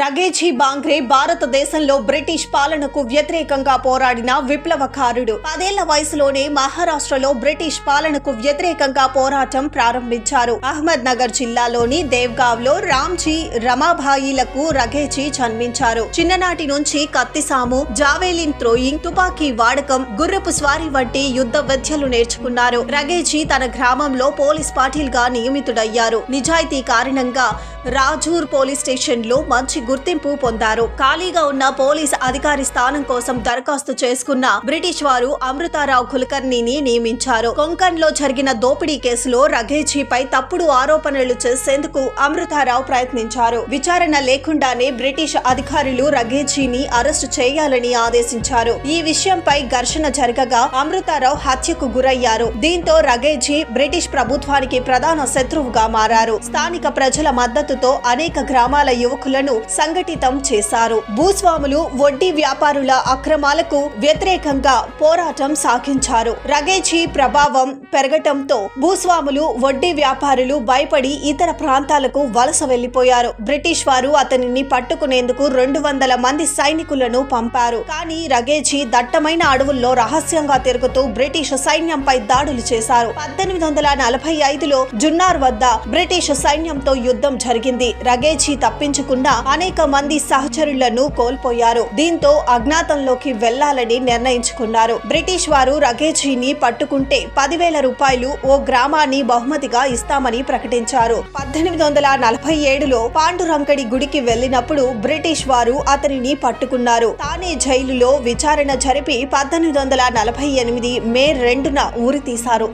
రగేజీ బాంగ్రే భారతదేశంలో బ్రిటిష్ పాలనకు వ్యతిరేకంగా పోరాడిన విప్లవకారుడు. పదేళ్ళ వయసులోనే మహారాష్ట్రలో బ్రిటిష్ పాలనకు వ్యతిరేకంగా పోరాటం ప్రారంభించారు. అహ్మద్ నగర్ జిల్లాలోని దేవ్గావ్లో రామ్జీ రమాబాయిలకు రగేజీ జన్మించారు. చిన్ననాటి నుంచి కత్తిసాము జావేలిన్ థ్రోయింగ్ తుపాకీ వాడకం గుర్రపు స్వారీ వంటి యుద్ధ విద్యలు నేర్చుకున్నారు. రగేజీ తన గ్రామంలో పోలీస్ పాటిల్గా నియమితుడయ్యారు. నిజాయితీ కారణంగా రాజూర్ పోలీస్ స్టేషన్లో మంచి గుర్తింపు పొందారు. ఖాళీగా ఉన్న పోలీస్ అధికారి స్థానం కోసం దరఖాస్తు చేసుకున్న బ్రిటిష్ వారు అమృతారావు కులకర్ణిని నియమించారు. కొంకన్లో జరిగిన దోపిడీ కేసులో రఘేజీపై తప్పుడు ఆరోపణలు చేసేందుకు అమృతారావు ప్రయత్నించారు. విచారణ లేకుండానే బ్రిటిష్ అధికారులు రఘేజీని అరెస్టు చేయాలని ఆదేశించారు. ఈ విషయంపై ఘర్షణ జరగగా అమృతారావు హత్యకు గురయ్యారు. దీంతో రఘేజీ బ్రిటిష్ ప్రభుత్వానికి ప్రధాన శత్రువుగా మారారు. స్థానిక ప్రజల మద్దతు మద్దతుతో అనేక గ్రామాల యువకులను సంఘటితం చేశారు. భూస్వాములు వడ్డీ వ్యాపారుల అక్రమాలకు వ్యతిరేకంగా పోరాటం సాగించారు. రగేజీ ప్రభావం పెరగటంతో భూస్వాములు వడ్డీ వ్యాపారులు భయపడి ఇతర ప్రాంతాలకు వలస వెళ్ళిపోయారు బ్రిటిష్ వారు అతనిని పట్టుకునేందుకు రెండు వందల మంది సైనికులను పంపారు. కానీ రగేజీ దట్టమైన అడవుల్లో రహస్యంగా తిరుగుతూ బ్రిటిష్ సైన్యంపై దాడులు చేశారు. పద్దెనిమిది వందల నలభై ఐదులో జున్నార్ వద్ద బ్రిటిష్ సైన్యంతో యుద్ధం జరిగింది. రగేజీ తప్పించకుండా అనేక మంది సహచరులను కోల్పోయారు. దీంతో అజ్ఞాతంలోకి వెళ్ళాలని నిర్ణయించుకున్నారు. బ్రిటిష్ వారు రగేజీని పట్టుకుంటే పదివేల రూపాయలు ఓ గ్రామాన్ని బహుమతిగా ఇస్తామని ప్రకటించారు. పద్దెనిమిది వందల నలభై ఏడులో పాండురంకడి గుడికి వెళ్ళినప్పుడు బ్రిటిష్ వారు అతనిని పట్టుకున్నారు. తానే జైలులో విచారణ జరిపి పద్దెనిమిది వందల నలభై ఎనిమిది మే రెండున ఊరి తీశారు.